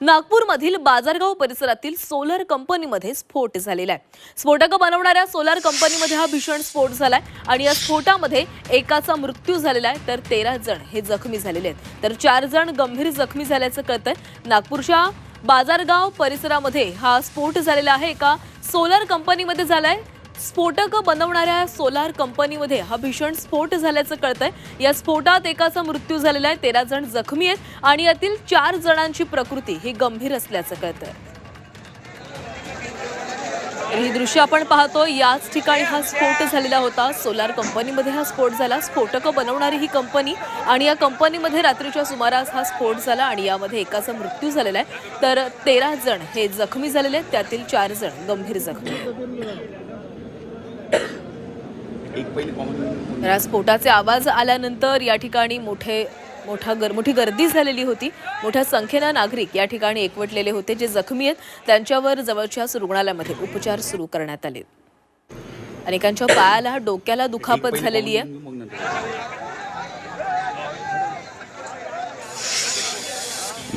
नागपूरमधील बाजारगाव परिसरातील सोलर कंपनीमध्ये स्फोट झालेला आहे. स्फोटकं बनवणाऱ्या सोलर कंपनीमध्ये हा भीषण स्फोट झालाय आणि या स्फोटामध्ये एकाचा मृत्यू झालेला आहे तर तेरा जण हे जखमी झालेले आहेत. तर चार जण गंभीर जखमी झाल्याचं कळतंय. नागपूरच्या बाजारगाव परिसरामध्ये हा स्फोट झालेला आहे. एका सोलर कंपनीमध्ये झालाय. स्फोटकं बनवणाऱ्या सोलार कंपनीमध्ये हा भीषण स्फोट झाल्याचं कळतंय. या स्फोटात एकाचा मृत्यू झालेला आहे तेरा जण जखमी आहेत आणि यातील चार जणांची प्रकृती ही गंभीर असल्याचं कळतंय. आहे ही दृश्य आपण पाहतो याच ठिकाणी हा स्फोट झालेला होता. सोलार कंपनीमध्ये हा स्फोट झाला. स्फोटकं बनवणारी ही कंपनी आणि या कंपनीमध्ये रात्रीच्या सुमारास हा स्फोट झाला आणि यामध्ये एकाचा मृत्यू झालेला आहे. तर तेरा जण हे जखमी झालेले आहेत त्यातील चार जण गंभीर जखमी तर या स्फोटाचे आवाज आल्यानंतर या ठिकाणी मोठे मोठा गर मोठी गर्दी झालेली होती. मोठ्या संख्येनं नागरिक या ठिकाणी एकवटलेले होते जे जखमी आहेत. त्यांच्यावर जवळच्याच रुग्णालयामध्ये उपचार सुरू करण्यात आले. अनेकांच्या पायाला डोक्याला दुखापत झालेली आहे.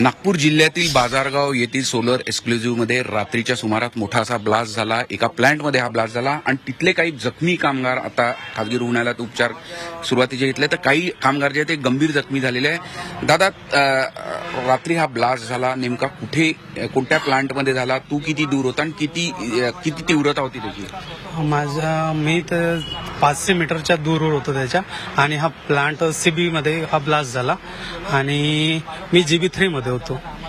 नागपूर जिल्ह्यातील बाजारगाव येथील सोलर एक्सक्लुझिव्हमध्ये रात्रीच्या सुमारात मोठा असा ब्लास्ट झाला. एका प्लॅन्टमध्ये हा ब्लास्ट झाला. आणि तिथले काही जखमी कामगार आता खासगी रुग्णालयात उपचार सुरुवातीचे घेतले. तर काही कामगार जे आहेत ते गंभीर जखमी झालेले आहे दादा रात्री हा ब्लास्ट झाला. नेमका कुठे कोणत्या प्लांटमध्ये झाला? तू किती दूर होता आणि किती किती तीव्रता होती त्याची? माझा मी तर पाचशे मीटरच्या दूरवर होतो त्याच्या. आणि हा प्लांट सीबी मध्ये हा ब्लास्ट झाला. आणि मी जीबी थ्री मध्ये होतो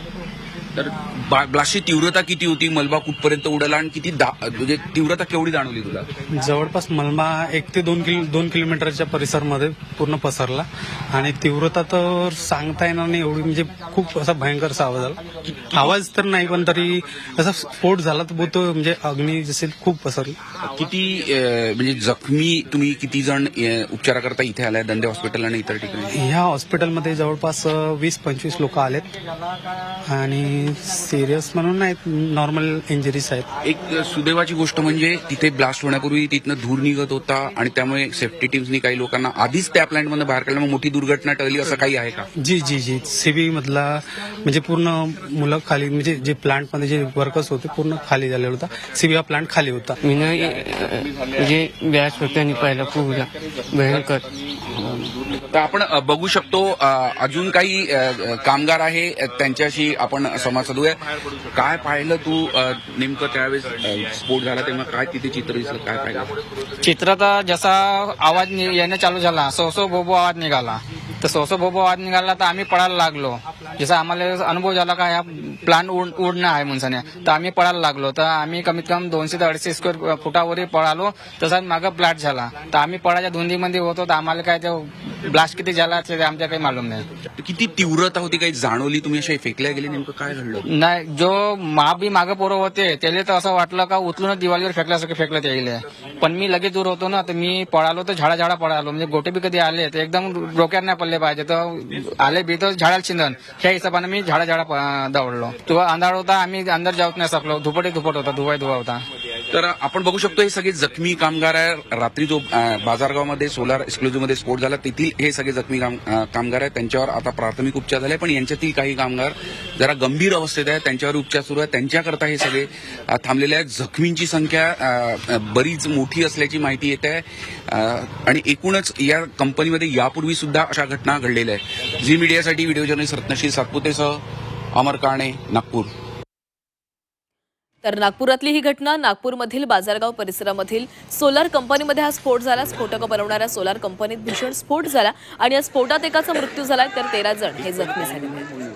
तर ब्लास्टची तीव्रता किती होती? मलबा कुठपर्यंत उडाला आणि किती दा- म्हणजे तीव्रता केवढी जाणवली तुला? जवळपास मलमा एक ते दोन किलो दोन किलोमीटरच्या परिसरमध्ये पूर्ण पसरला. आणि तीव्रता तर सांगता येणार नाही एवढी म्हणजे खूप असा भयंकर असा आवाज आला. आवाज तर नाही पण तरी असा स्फोट झाला तर तो म्हणजे अग्नी जसे खूप पसरली. किती म्हणजे जखमी तुम्ही किती जण उपचाराकरता इथे आलाय दंडे हॉस्पिटल आणि इतर ठिकाणी? ह्या हॉस्पिटलमध्ये जवळपास वीस पंचवीस लोक आलेत. आणि सिरियस म्हणून नाहीत नॉर्मल इंजरीज आहेत. एक सुदैवाची गोष्ट म्हणजे तिथे ब्लास्ट होण्यापूर्वी तिथनं धूर निघत होता आणि त्यामुळे सेफ्टी टीम्सनी काही लोकांना आधीच त्या प्लॅन्टमध्ये बाहेर काढलं. मग मोठी दुर्घटना टळली असं काही आहे का? जी जी जी. सीबी मधला म्हणजे पूर्ण मुलं खाली म्हणजे जे प्लांटमध्ये जे वर्कर्स होते पूर्ण खाली झालेला होता. सीबी हा प्लांट खाली होता. मी ना म्हणजे व्याज होत्यानी पाहिलं खूप भयंकर. तर आपण बघू शकतो अ, अजून काही अ, कामगार आहे त्यांच्याशी आपण संवाद साधूया काय पाहिलं तू नेमकं त्यावेळेस स्फोट झाला तेव्हा काय तिथे चित्र दिसलं काय पाहिलं? चित्रात जसा आवाज नि- येणं चालू झाला सोसो बोबो आवाज निघाला. तर सोसो बोबो आवाज निघाला तर आम्ही पळायला लागलो. जसा आम्हाला अनुभव झाला का या प्लांट उडणं आहे म्हणसाने तर आम्ही पळायला लागलो. तर आम्ही कमीत कमी दोनशे ते अडीचशे स्क्वेअर फुटावरही पळालो. तसा मागं प्लॅट झाला. तर आम्ही पळाच्या धुंदीमध्ये होतो. तर आम्हाला काय ते ब्लास्ट किती झाला ते आमच्या काही मालूम नाही. किती तीव्रता होती काही जाणवली तुम्ही अशा फेकल्या गेले नेमकं काय घडलं? नाही जो मा बी मागं पोरं होते त्याला तर असं वाटलं का उचलून दिवाळीवर फेकल्यासारखं फेकलं त्याला पण मी लगेच दूर होतो ना तर मी पळालो तर झाडा झाडा पळालो. म्हणजे गोटे बी कधी आले तर एकदम डोक्यात नाही पडले पाहिजे. तर आले बी तर झाडाला चिंदन ह्या हिशोबाने मी झाडा झाडा दौडलो. तो अंधार होता आम्ही अंदर जाऊच नाही शकलो. धुपटे धुपट होता धुवाय धुवा होता. तर आपण बघू शकतो हे सगळे जखमी कामगार आहे. रात्री जो बाजारगावमध्ये सोलार एक्सक्लुझिव्हमध्ये स्फोट झाला तेथील हे सगळे जखमी काम- कामगार आहेत. त्यांच्यावर आता प्राथमिक उपचार झाले पण यांच्यातील काही कामगार जरा गंभीर अवस्थेत आहेत. त्यांच्यावर उपचार सुरू आहेत. त्यांच्याकरता हे सगळे थांबलेले आहेत. जखमींची संख्या बरीच मोठी असल्याची माहिती येत आहे. आणि एकूणच या कंपनीमध्ये यापूर्वी सुद्धा अशा घटना घडलेल्या आहेत. झी मीडियासाठी व्हिडिओ जर्नलिस्ट रत्नशील सातपुतेसह अमर काणे नागपूर. तर नागपुरातली ही घटना नागपूरमधील बाजारगाव परिसरामधील सोलार कंपनीमध्ये हा स्फोट झाला. स्फोटकं बनवणाऱ्या सोलार कंपनीत भीषण स्फोट झाला आणि या स्फोटात एकाचा मृत्यू झाला. तर तेरा जण हे जखमी झाले.